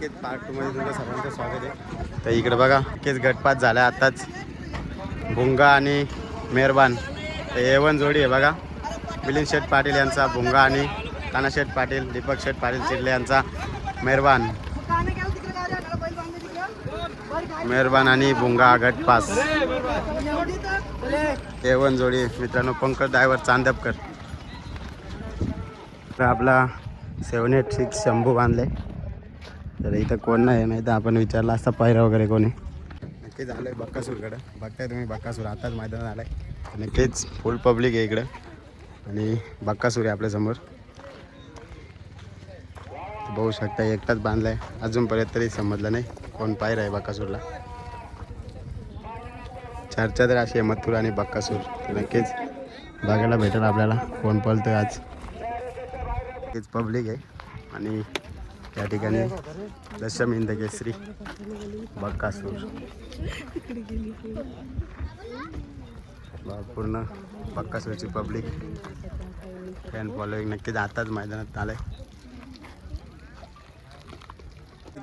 नक्कीच part two तुमचं सर्वांचं स्वागत आहे. तर इकडे बघा नक्कीच गटपात झाला आत्ताच भुंगा आणि मेहरबान. तर एवन जोडी आहे बघा. मिलिंद शेठ पाटील यांचा भुंगा आणि काना शेठ पाटील दीपक शेठ पाटील चिरले यांचा मेहरबान. मेहरबान आणि भुंगा गटपास. एवन जोडी मित्रांनो पंकज ड्रायव्हर चांदपकर. तर आपला सेवन एट सिक्स शंभू बांधले. तर इथं कोण नाही नाही तर आपण विचारला असता पायरा वगैरे कोणी. नक्कीच झालं आहे बक्कासूरकडं. बघताय तुम्ही बक्कासूर आताच मैदान आलं आहे नक्कीच फुल पब्लिक आहे इकडं. आणि बक्कासूर आहे आपल्यासमोर बघू शकता एकटाच बांधला आहे अजूनपर्यंत तरी समजलं नाही कोण पायरा आहे बक्कासूरला. चर्चा तर अशी आहे मथुर आणि बक्कासूर. तर नक्कीच बघायला भेटेल आपल्याला कोण पळतं आज. नक्कीच पब्लिक आहे. आणि या ठिकाणी दशम इंद केसरी बक्कासूर पूर्ण बक्कासूरची पब्लिक. फॅन फॉलोईंग नक्कीच आताच मैदानात आलंय.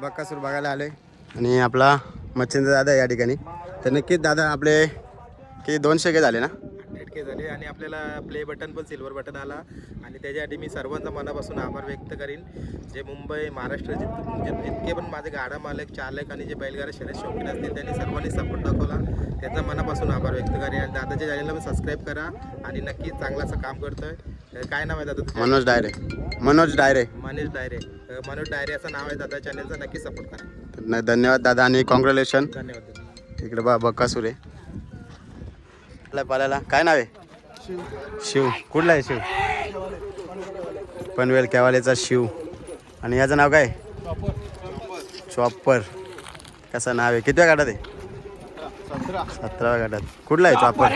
बक्कासूर बघायला आले आणि आपला मच्छिंद्र दादा या ठिकाणी. तर नक्कीच दादा आपले किती दोनशे के झाले ना? हंड्रेड के झाले. आणि आपल्याला प्ले बटन पण सिल्वर बटन आला. आणि त्याच्यासाठी मी सर्वांचा मनापासून आभार व्यक्त करीन. जे मुंबई महाराष्ट्र जित- जे जितके पण माझे गाडा मालक चालक आणि जे बैलगाडा शर्यत शौकीन असतील त्यांनी सर्वांनी सपोर्ट दाखवला. त्याचा मनापासून आभार व्यक्त करेन. आणि दादाच्या चॅनलला पण सबस्क्राईब करा. आणि नक्कीच चांगलं असं काम करतोय. काय नाव आहे दादा मनोज डायरे. मनोज डायरे. मनीष डायरे. मनोज डायरे असं नाव आहे दादा चॅनलचं नक्की सपोर्ट करा. धन्यवाद दादा आणि कॉंग्रॅच्युलेशन धन्यवाद. इकडे बा बक्कासूर आहे आपल्या पाल्याला काय नाव आहे? शिव. कुठला आहे शिव? पनवेल केवालेचा शिव. आणि याचं नाव काय? चॉपर. कसं नाव आहे? कितव्या गाठात आहे? सतराव्या गाठात कुठला आहे चॉपर?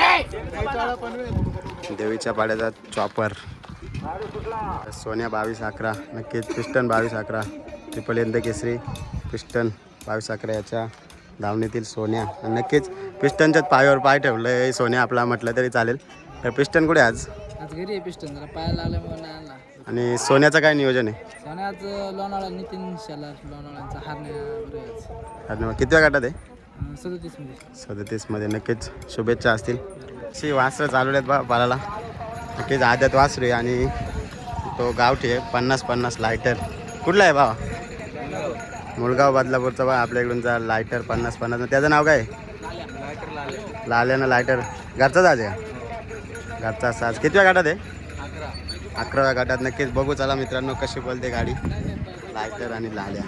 देवीच्या पाड्याचा चॉपर. सोन्या बावीस अकरा. नक्कीच पिस्टन बावीस अकरा. ट्रिपल यंद केसरी. पिस्टन बावीस अकरा याच्या धावणीतील सोन्या. आणि नक्कीच पिस्टनच्याच पायावर पाय ठेवलं आहे सोन्या आपला म्हटलं तरी चालेल. पिस्टन कुठे आज? आज घरी आहे पिस्टन जरा लागल्यामुळे नाही आणला. आणि सोन्याचं काय नियोजन आहे? आज लोणावळा नितीन शाला लोणावळ्यांचा हारण्या कितव्या गाठात आहे? सदतीसमध्ये सदतीसमध्ये. नक्कीच शुभेच्छा असतील. शी वासरं चालवल्यात बा बालाला नक्कीच आदत वासरू आहे आणि तो गावठी आहे. पन्नास पन्नास लायटर. कुठला आहे भावा? मुळगाव बदलापूरचा बा. आपल्या इकडूनचा लायटर पन्नास पन्नास. त्याचं नाव काय आहे? लाल्यानं लायटर. घरचाच आज आहे का? घरचा साज. कितव्या गाठात आहे अकराव्या गाठात. नक्कीच बघू चला मित्रांनो कशी बोलते गाडी. लायटर आणि लाल्या.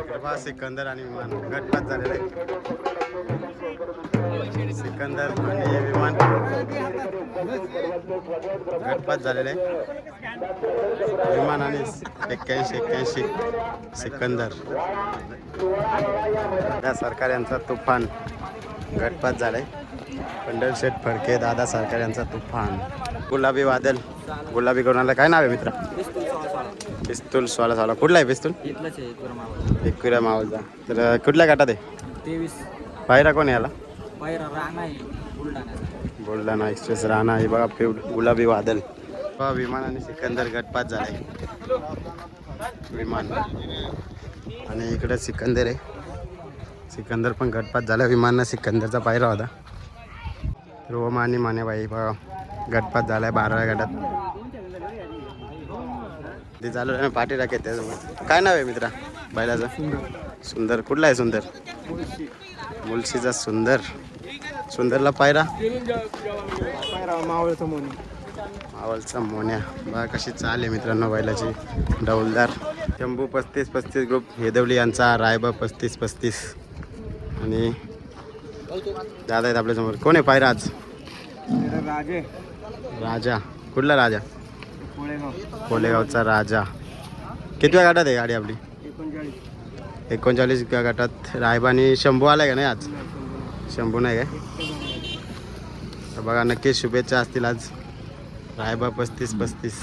प्रभा सिकंदर आणि विमान? गटपात झालेलं आहे. सिकंदर आणि हे विमान गटपात झालेले आहे. विमान आणि एक्क्याऐंशी एक्क्याऐंशी सिकंदर. त्या सरकार यांचा तुफान गटपात झालाय. पंढर शेठ फडके दादा सरकार यांचा तुफान. गुलाबी वादल. गुलाबी कोणाला काय नाव आहे मित्र? पिस्तूल सोळा सोळा कुठला आहे पिस्तूल? आहे एकविरा मावळचा. तर कुठल्या गाठात आहे? तेवीस. पायरा कोण आहे याला? आहे बुलढाणा एक्सप्रेस राणा हे बघा पिव गुलाबी वादल. बघा विमान आणि सिकंदर गटपात झालाय. विमान. आणि इकडे सिकंदर आहे. सिकंदर पण गटपात झाला. विमाननं सिकंदरचा पायरा होता. रोम आणि मानेबाई बघा गटपात झालाय बाराव्या गटात. ते चालू आहे पाठी टाकेत त्याच्यामुळे काय नाव आहे मित्रा? बैलाचं? सुंदर. कुठला आहे सुंदर? मुलशीचा सुंदर. सुंदरला पायरा? मावळचा मोन्या. बा कशी चाल आहे मित्रांनो बैलाची. डौलदार. शंभू पस्तीस पस्तीस ग्रुप हेदवली यांचा रायबा पस्तीस पस्तीस. आणि दादा आहेत आपल्यासमोर कोण आहे पायरा आज राजे. राजा. कुठला राजा? कोलेगावचा राजा. कितव्या गाठात आहे गाडी आपली? एकोणचाळीस. गटात रायबानी शंभू आलाय का नाही आज? शंभू नाही काय? तर बघा नक्कीच शुभेच्छा असतील आज. रायबा पस्तीस पस्तीस.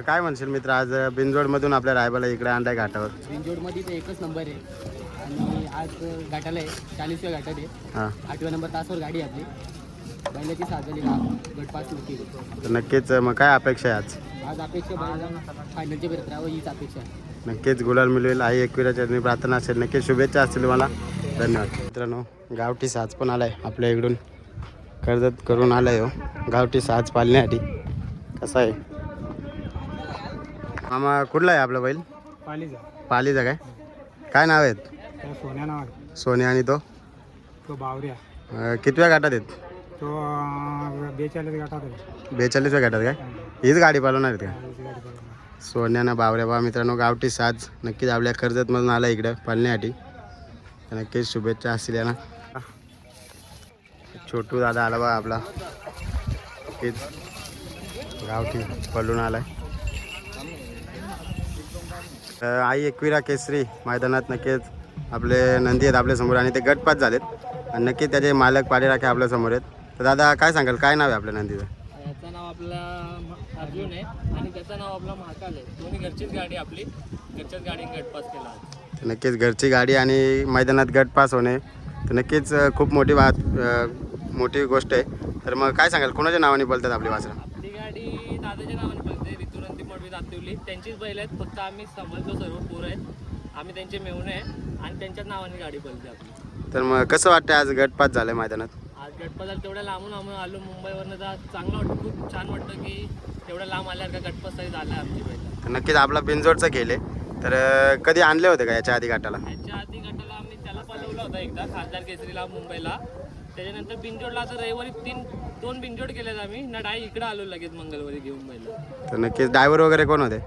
काय म्हणशील मित्र आज बिनजोडमधून आपल्या रायबाला इकडे आणलाय घाटावर. बिनजोडमध्ये तर एकच नंबर आहे. आणि आज घाटाला आहे. चाळीसव्या घाटात आहे. हां. आठव्या नंबर तासवर गाडी आहे आपली. बैलाची साजली का गटपास तर नक्कीच मग काय अपेक्षा आहे आज? आज अपेक्षा बैला फायनलची भेटत राहावं हीच अपेक्षा आहे. नक्कीच गुलाल मिळवेल आई एकविरा चरणी प्रार्थना असेल. नक्कीच शुभेच्छा असतील मला धन्यवाद. मित्रांनो गावठी साज पण आलाय आपल्या इकडून. कर्जत करून आलाय हो. गावठी साज पालण्यासाठी. कसा आहे? मामा कुठला आहे आपला बैल? पालीचा. पालीचा काय? काय नाव आहेत? त्या सोन्या नाव आहे. सोने आणि तो? तो बावऱ्या. अं, कितव्या गाठात आहेत? तो बेचाळीस गाठात आहे. बेचाळीसव्या गाठात काय? हीच गाडी पालवणार आहेत का. सोन्यानं बावऱ्या. बा मित्रांनो गावठी साज. नक्कीच आपल्या कर्जतमधून आला इकडं पालण्यासाठी तर नक्कीच शुभेच्छा असतील यांना. छोटू दादा आला बा आपला. नक्कीच गावठी पळून आलाय. तर आई एकविरा केसरी मैदानात नक्कीच आपले नंदी आहेत आपल्यासमोर आणि ते गटपात झालेत. आणि नक्कीच त्याचे मालक पाडेराखे आपल्यासमोर आहेत. तर दादा काय सांगाल? काय नाव आहे आपल्या नंदीचं? याचं नाव आपला अर्जुन आहे आणि त्याचं नाव आपला महाकाल आहे. दोन्ही घरचीच गाडी आपली. घरच्याच गाडीने गटपास केला आज. तर नक्कीच घरची गाडी आणि मैदानात गट पास होणे तर नक्कीच अ, खूप मोठी बात अ, मोठी गोष्ट आहे. तर मग काय सांगाल? कोणाच्या नावाने बोलतात आपली वासरं? आपली गाडी दादाच्या नावाने दातिवली त्यांचीच बैल आहेत फक्त आम्ही समजतो सर्व पोरं आहेत. आम्ही त्यांचे मेहुणे आहे आणि त्यांच्याच नावाने गाडी पळते आपली. तर मग कसं वाटतं आज गटपात झालं मैदानात? आज गटपासाला तेवढ्या लांबून आम्ही आलो मुंबईवरनं. तर चांगलं वाटतं खूप छान वाटतं की तेवढ्या लांब आल्यावर का गटपास झाला आमची बैल. तर नक्कीच आपला बिनजोडचं केले तर अ, कधी आणले होते का याच्या आधी गटाला? ह्याच्या आधी गटाला आम्ही त्याला पळवला होता एकदा खासदार केसरीला मुंबईला. त्याच्यानंतर बिंजोडला आता रविवारी तीन दोन बिंजोड केलेत आम्ही. ना डाय इकडं आलो लगेच मंगळवारी घेऊन बैल. तर नक्कीच ड्रायव्हर वगैरे कोण होते?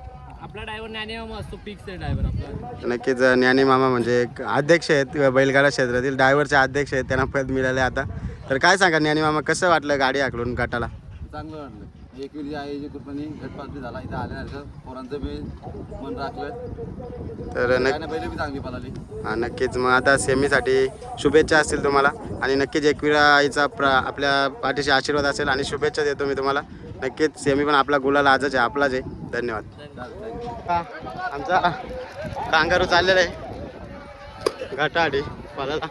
आपला ड्रायव्हर ज्ञानी मामा असतो फिक्स आहे ड्रायव्हर आपला. तर नक्कीच ज्ञानी मामा म्हणजे एक अध्यक्ष आहेत बैलगाडा क्षेत्रातील ड्रायव्हरचे अध्यक्ष आहेत त्यांना पद मिळाले आता. तर काय सांगा ज्ञानी मामा कसं वाटलं गाडी आखलून गटाला? चांगलं वाटलं. एक वेळी कृपेने घटपास बी झाला इथं आल्यानंतर पोरांचं बी मन राखलं तर नक्की पहिले बी चांगली पळाली. हा नक्कीच. मग आता सेमीसाठी शुभेच्छा असतील तुम्हाला. आणि नक्कीच एकविरा आईचा प्र आपल्या पाठीशी आशीर्वाद असेल आणि शुभेच्छा देतो मी तुम्हाला. नक्कीच सेमी पण आपला गुलाल आजच आहे आपलाच आहे. धन्यवाद. आमचा कांगारू चाललेला आहे. घाटाआडी पालाला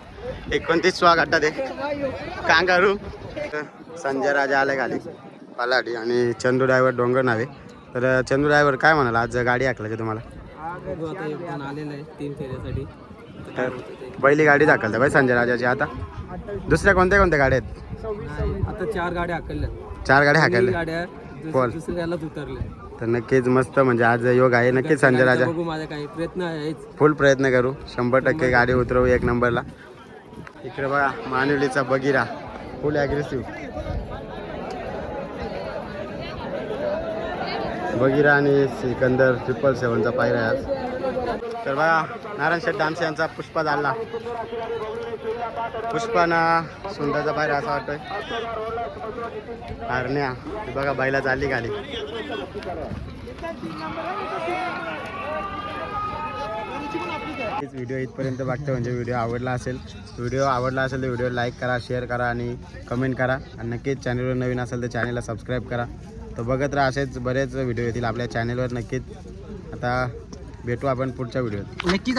एकोणतीसवा घाटात आहे कांगारू. संजय राजा आले खाली. पालाडी आणि चंदू ड्रायव्हर डोंगर नावे. तर चंदू ड्रायव्हर काय म्हणाला? आज गाडी ऐकलं तुम्हाला? बघू आता एक जण आलेलं आहे तीन फेऱ्यासाठी तर पहिली गाडी दाखल भाई संजय राजाची. आता दुसऱ्या कोणत्या कोणत्या गाड्या आहेत? आता चार गाड्या हाकलल्या चार गाड्या हाकलल्या गाड्या बोल. दुसऱ्यालाच उतरल्या. तर नक्कीच मस्त म्हणजे आज योग आहे. नक्कीच संजय राजा. बघू माझा काही प्रयत्न आहेच. फुल प्रयत्न करू. शंभर टक्के गाडी उतरवू एक नंबरला. इकडे बघा मानिवलीचा बगिरा. फुल ॲग्रेसिव्ह बगिरा आणि सिकंदर ट्रिपल सेवनचा पायरा आज. तर बघा नारायण शेठ डान्स यांचा पुष्पा झाला. पुष्पाना सुंदरचा पायरा असा वाटतोय. हरण्या बघा बैला चालली गाडी नक्कीच व्हिडिओ इथपर्यंत बघतो म्हणजे व्हिडिओ आवडला असेल. व्हिडिओ आवडला असेल तर व्हिडिओ लाईक करा शेअर करा आणि कमेंट करा. आणि नक्कीच चॅनलवर नवीन असेल तर चॅनलला सबस्क्राईब करा. तर बघत राहा असेच बरेच व्हिडिओ येतील आपल्या चॅनलवर नक्कीच. आता भेटू आपण पुढच्या व्हिडिओत नक्कीच.